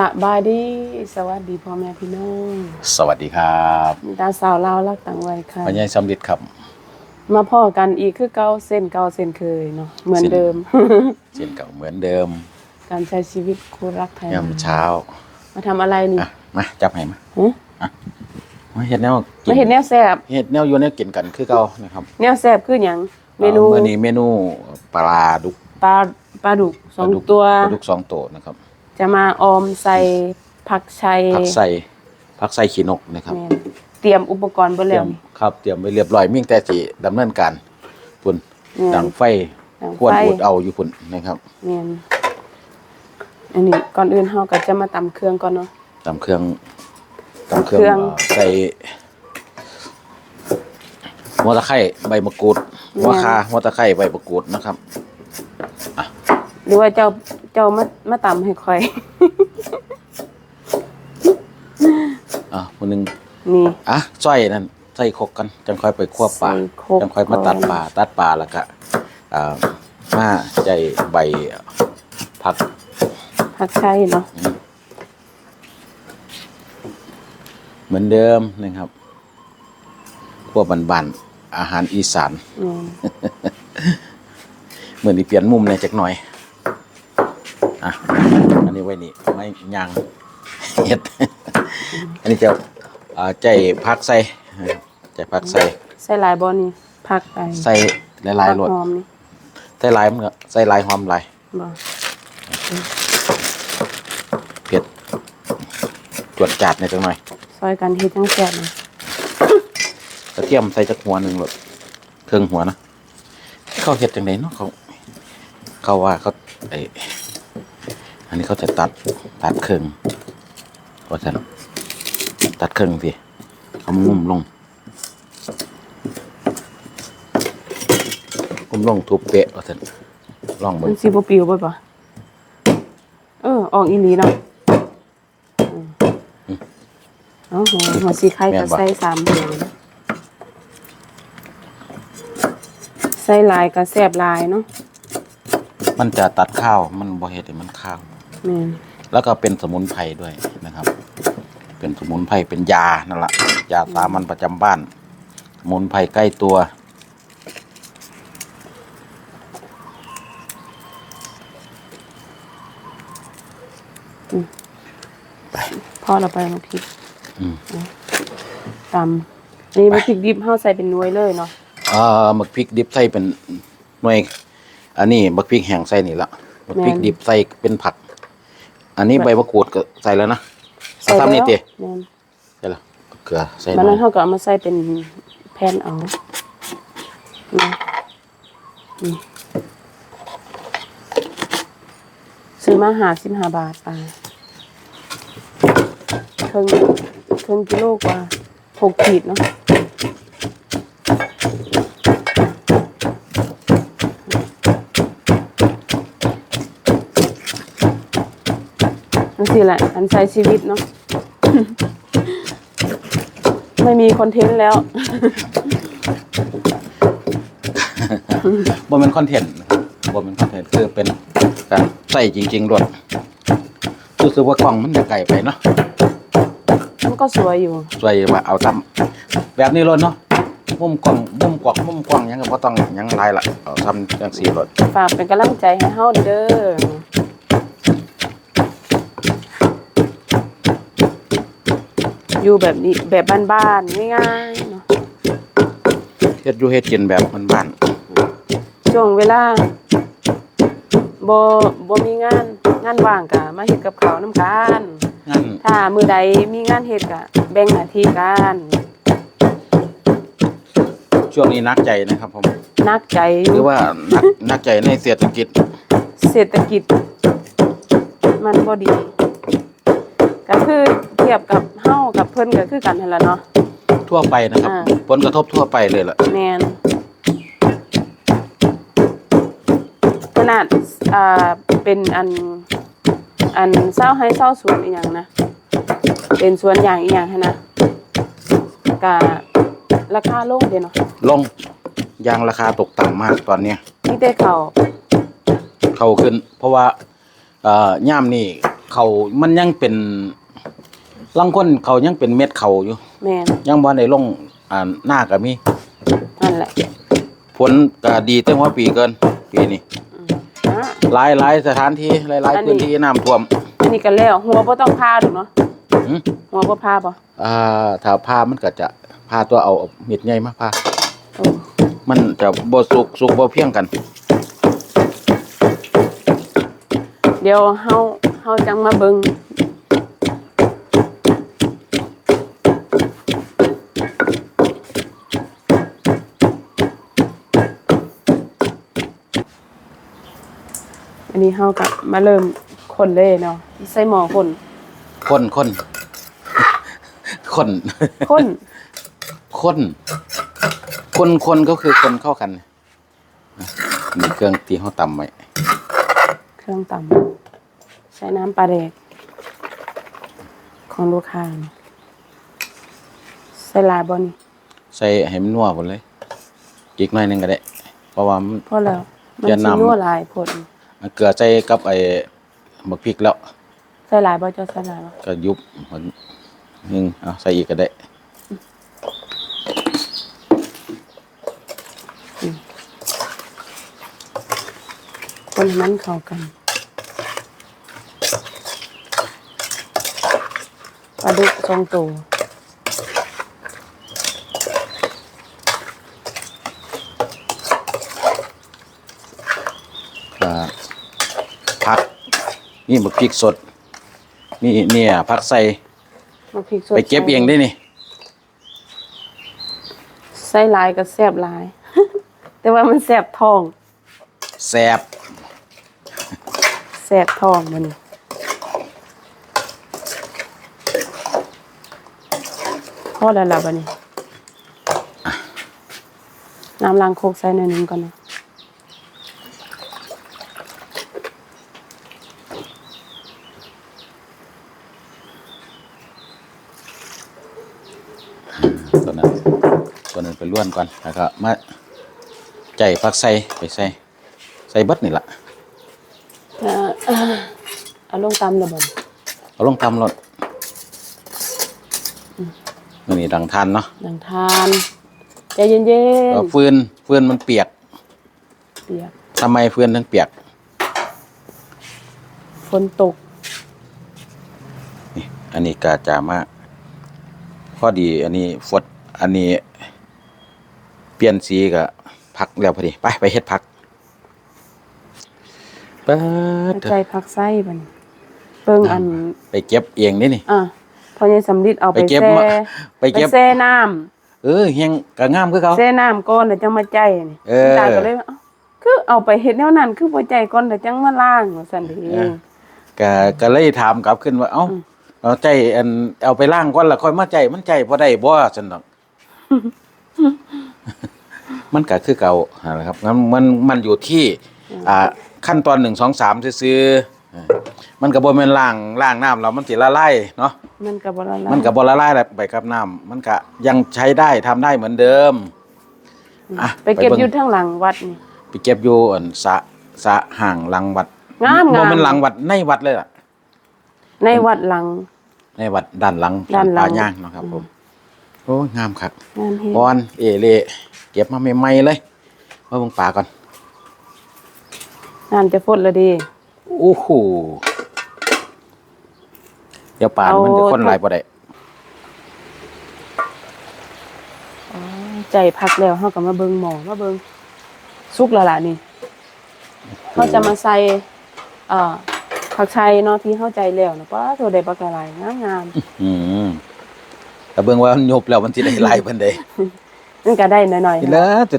สบายดี สวัสดีพ่อแม่พี่น้องสวัสดีครับมีตาสาวลาวรักต่างวัยค่ะพญายสำลิดครับ มาพ่อกันอีกคือเก่าเส้นเก่าเส้นเคยเนาะเหมือนเดิม เช่นเก่าเหมือนเดิม การใช้ชีวิตคู่รักไทยยามเช้า มาทำอะไรนี่อะมาจับให้มาฮะมาเฮ็ดแนวกิมาเห็นแนวแซ่บเฮ็ดแนวอยู่แนวกินกันคือเก่านะครับแนวแซ่บคือหยังเมนูอ่อมื้อนี้เมนูปลาดุกปลาปลาดุกสองปลาดุกตัวปลาดุกสองตัวนะครับ จะมาออมใส่ผักชัยผักใส่ผักใส่ขี้นกนะครับ แม่นเตรียมอุปกรณ์เบ่เตรีแล้ยวมครับเตรียมไว้เรียบร้อยมิ่งแต่สิดำเนินการพุ่นแม่นดังไฟดังไฟ ควรอุดเอาอยู่พุ่นนะครับแม่นอันนี้ก่อนอื่นเฮาก็จะมาตำเครื่องก่อนเนาะ ตำเครื่องตำเคเครื่รื่อองงใส่หัวตะไคร้ใบมะกรูดหัวคาหัวตะไคร้ใบมะกรูดนะครับ หรือว่าเจ้า เจ้ามามาตำให้ค่อย อะคนหนึ่งนี่ อะสร้อยนั่นใส่ครกกันจังค่อยไปควบปลาใส่ครกจังค่อยมาตัดก่อนปลาตัดปลาแล้วก็อ่ามาใจใบผักผักชัยเนาะเหมือนเดิมนะครับพวกบันๆอาหารอีสานอืม เหมือนที่เปลี่ยนมุมในอยจักหน่อย อะอันนี้ไว้นี่ไม่ยางเห็ดอันนี้จะอ่าใจพักใส่ใจพักใส่ใส่หลายบ่นี่ผักไปใส่หลายๆรสผักหอมนี่ใส่หลายมันก็ใส่หลายหอมหลายบ่เผ็ดจวดจัดในอยจังหน่อยซอยกันเฮ็ดจังแซ่บนะกระเทียมใส่จักหัวหนึ่งแบบเครื่องหัวนะเขาเห็ดจังไดเนาะเขา เขาว่าเขาไอ อันนี้เขาจะตัดตัดเครื่องว่าฉันตัดเครื่องสิเอางุ่มลงงุ่มลงทุบเปะว่าฉันลองเบิ่มังนสิบ่ปิวบ่บ่เออออกอีหลีเนาะอืมเอ้าหัวหัวสีไข่ก็ใส่สามหัวนะใส่หลายก็แซ่บหลายเนาะมันจะตัดข้าว มันบ่เฮ็ดให้มันข้าว แม่นแล้วก็เป็นสมุนไพรด้วยนะครับ เป็นสมุนไพรเป็นยานั่นแหละยาสามัญประจำบ้าน สมุนไพรใกล้ตัวพอเราไปมาพริกอืมตำนี่มาพริกดิบเฮาใส่เป็นหน่วยเลยเนาะเอ่อหมึกพริกดิบใส่เป็นหน่วย อันนี้หมึกพริกแห้งใส่นี่ละหมึกพริกดิบใส่เป็นผัก อันนี้ใบมะกรูดก็ใส่แล้วนะเอาทำนี่ติแม่นใส่ละเกลือใส่หมันน่นั้อนยเฮาก็เอามาใส่เป็นแผ่นเอานะนี่ซื้อมาหาสิบห้าบาทไปครึ่งครึ่งกิโลกว่าหกขีดเนาะ สิแหละอันใช้ชีวิตเนาะไม่มีคอนเทนต์แล้วบ่เป็นคอนเทนต์นะครับบ่เป็นคอนเทนต์คือเป็นการใส่จริงๆด้วยรู้สึกว่ากล่องมันจะไกลไปเนาะมันก็สวยอยู่ช่วยว่าเอาทำแบบนี้เลยเนาะมุมกล้องมุมกวักมุมกว้างหยังก็บ่ต้องหยังหลายละเอาทำจังซี่รถฝากเป็นกำลังใจให้เฮาเด้อ อยู่แบบนี้แบบบ้านๆง่ายๆเนาะเฮ็ดอยู่เฮ็ดกินแบบบ้านช่วงเวลาบ่บ่มีงานงานว่างก็มาเฮ็ดกับข้าวนำกันๆงั้นถ้ามื้อใดมีงานเฮ็ดก็แบ่งหน้าที่กันช่วงนี้นักใจนะครับผมนักใจอหรือยู่ว่านักนักใจในเศรษฐกิจเศรษฐกิจ มันบ่ดีก็ คือเทียบกับเฮากับเพิ่นก็คือกันนั่นแหละเนาะ ทั่วไปนะครับ อ่า ผลกระทบทั่วไปเลยล่ะ แมนขนาดอ่าเป็นอันอันเศร้าให้เศร้าสวนอีหยังนะ เป็นสวนอย่างอีหยังหั้นนะกะราคาลงเด้เนาะลงยางราคาตกต่ำมากตอนเนี้ยมีแต่เขาวเข้าขึ้น เพราะว่าเอ่อย่ามนี่เขามันยังเป็น ลังคนเขายังเป็นเม็ดเขาอยู่ แม่นยังบ่ได้ลงอ่าหน้าก็มีนั่นแหละผลก็ดีเต็มหัวปีเกิน ปีนี้อืมอะหลายหลายสถานที่หลายหลายอันนี้พื้นที่น้ำท่วมอันนี้ก็แล้วหัวบ่ต้องพาดอกเนาะหืมหัวบ่พาบ่อ่าถ้าพามันก็จะพาตัวเอาเอาเม็ดใหญ่มาพาโอ้มันจะบ่สุกสุกบ่เพียงกัน เดี๋ยวเฮาเฮาจังมาเบิ่ง นนี้เฮาก็มาเริ่มคนเลยเนาะใส่หม้อคนคนคนคนคนคนคนคนก็คือคนเข้ากันมีเครื่องตีเฮาตำไว้เครื่องตำใส่น้ำปลาแดกของลูกค้าเนาะใส่หลายบ่นี่ใส่ให้มันนัวหมดเลย อีกหน่อยหนึงก็ได้ เพราะว่ามันพอแล้ว มันอย่าสินำนัวหลายผล เกลือใส่กับไอ้หมึกพริกแล้วใส่หลายบ่เจ้าใส่หลายบ่ก็ยุบมันหนึงเอาใส่อีกก็ได้คนให้มันเข้ากันปลาดุกสองตัว นี่หมึกพริกสด นี่เนี่ยผักใส่มาพริกสดไปเก็บเองได้นี่ใส่หลายก็แซ่บหลาย แต่ว่ามันแซ่บท้องแซ่บแซ่บท้องมันพอแล้วล่ะบัดนี้น้ำล้างโคกใส่หน่อยหนึงก่อนนะ ตัวนั้นตัวนั้นไปล้วนก่อนแล้วก็มาใจผักใส่ไปใส่ใส่เบัดนี่ล่ะเอ่อเอ่อเอาลงตำแล้วบัดนี้เอาลงทำรถมื้อนี้ดังทานเนาะดังทานใจเย็นเอาฟืนฟืนมันเปียกๆเปียกทำไมฟืนถึงเปียก ฝนตก นี่อันนี้กาจามา พอดี อันนี้ฟดอันนี้ เปลี่ยนสีก็พักแล้วพอดี ไปไปเฮ็ดพักเปิดใจพักไส้บัดนี้เบิ่งอัน ไปเก็บเองนี่นี่อะพอยังสำลิดเอาไปไปเก็บแช่มาไปเก็บแช่น้ำเออเฮียงก็งามคือเขาแช่น้ำก่อนแล้วจังมาใจนี่เออตาก็เลยว่าเอ้าคือเอาไปเฮ็ดแนวนั้นคือบ่ใจก่อนแล้วจังมาล้างว่าซั่นเด้เออก็ก็เลยถามกลับขึ้นว่าเอ้า เอาใจอันเอาไปล่างก่อนแล้วค่อยมาใจมันใจบ่ได้บ่ซั่นดอก มันก็คือเก่าหั่นแหละครับงั้นมันมันอยู่ที่ อ่า ขั้นตอนหนึ่งสองสามซื้อๆเออมันก็บ่แม่นล้างล้างน้ำแล้วมันสิละลายเนาะ มันก็บ่ละลายมันก็บ่ละลายแล้วไปกับน้ำมันก็ยังใช้ได้ทำได้เหมือนเดิม อะไปเก็บไปเบิ่ง อยู่ทางหลังวัดนี่ ไปเก็บอยู่อันสระสระห่างหลังวัดงามๆ บ่แม่นหลังวัดในวัดเลยล่ะ ในวัดหลัง ในวัดด้านหลังด้านหลัง ป่าย่างเนาะครับ ผม โอ้ยงามครับงามเฮ็ดบอนเอเล่เก็บมาใหม่ๆเลยว่าเบิ่งป่าก่อนน้ำจะฟดแล้วดี โอ้โหเดี๋ยวป่าเอามัมันจะคนหลายบ่ได้ ใจพักแล้วเฮาก็มาเบิ่งหมอมาเบิ่งสุกแล้วล่ะนี่เฮาจะมาใส่เอ่อ ผักไชเนาะที่เฮาใจแล้วนะป้าโทได้บักละลายงามอืมแต่เบิ่งว่ามันยบแล้วมันสิได้หลายเพิ่นเด้ๆมันก็ได้หน่อยๆกินนะเลยจะ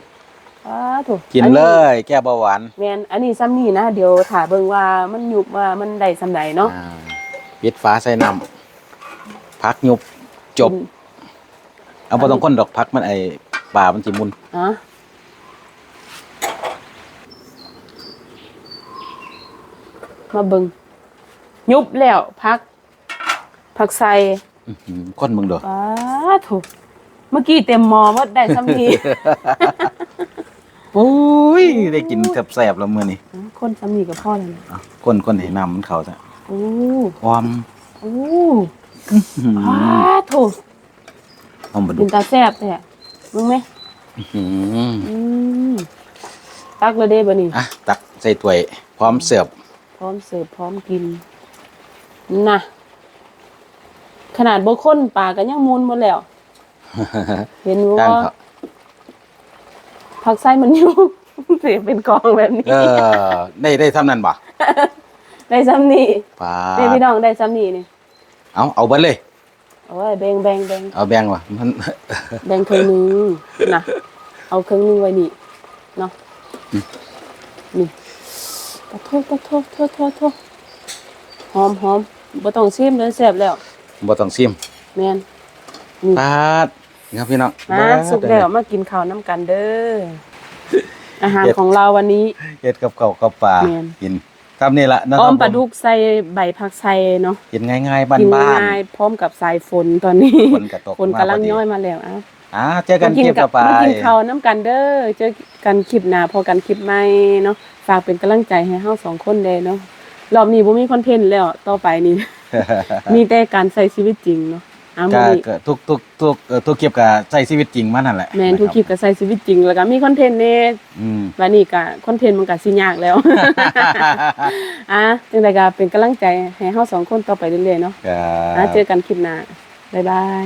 ป้าโถกินเลย แก้เบาหวานแม่นอันนี้ซ้ำนี่นะเดี๋ยวถ้าเบิ่งว่ามันยุบว่ามันได้ซำใดเนาะอ่าปิดฟ้าใส่น้ำพักยุบจบ เอาบ่ต้องคนดอกพักมันไอ้ป่ามันสิมุนฮะมาเบิ่ง ยุบแล้วพัก ผักใส่อื้อหือคนมึงเด้อป้าถูกเมื่อกี้เต็มหมอว่าได้ซ้ำนี้โอ้ยได้กินแซ่บๆแล้วมื้อนี้คนซ้ำนี้กับพ่อเลยนะเอาคนคนให้น้ำมันเข้าซะออ้ความโอ้อื้อหืออ้าโถเอามาดูกินตาแซ่บแท้มึงไหมอื้อหืออืมตักเลยเด้บ่นี่อะตักใส่ถ้วย พร้อมเสิร์ฟพร้อมเสิร์ฟพร้อมกิน นะขนาดบ่คนปลาก็ยังมูลหมดแล้ว เห็นตั้งว่าเถอะผักไส้มันอยู่เสียเป็นกองแบบนี้ เออ ได้ได้ทำนั่นบ่ได้ซ้ำนี่ปาเด้พี่น้องได้ซ้ำนี่นี่เอาเอาเบิดเลยโอ้ยแบ่งแบ่งแบ่งเอาแบ่งว่ะมันแบ่งครึ่งหนึงนะเอาครึ่งหนึงไว้นี่เนาะนี่ตะโทษตะโทษโทษโทษโทษหอมหอม บ่ต้องชิมเลยแซ่บแล้วบ่ต้องซิมแม่นนี่ปาดครับพี่น้องมาสุกแล้วมากินข้าวน้ำกันเด้ออาหารของเราวันนี้เฮ็ดกับเก่าวกับปลาแม่นกินทำนี่ละนะคอ้อรับมปลาดุกใส่ใบผักไส่เนาะกินง่ายๆบ้านกินบ้านง่ายพร้อมกับสายฝนตอนนี้ฝนก็ตกฝนกำลังมาพอดีย้อยมาแล้วอะอ่าเจอกันมากิคลิปกัต่อไปมากินข้าวน้ำกันเด้อเจอกันคลิปหน้าพอกันคลิปใหม่เนาะฝากเป็นกำลังใจให้เฮาสองคนเด้เนาะ รอบนี้บ่มีคอนเทนต์แล้วต่อไปนี้มีแต่การใช้ชีวิตจริงเนาะอะมื้ก็อนี้ก็ทุกทุกทุกเอ่อทุกคลิปก็ใช้ชีวิตจริงมานั่นแหละแม่นทุกคลิปก็ใช้ชีวิตจริง แล้วก็มีคอนเทนต์แน่อืมวันนี้ก็คอนเทนต์มันก็สิยากแล้ว อะจังไดก็เป็นกำลังใจให้เฮาสองคนต่อไปเรื่อยๆเนาะครัอะบเจอกันคลิปหน้าบ๊ายบาย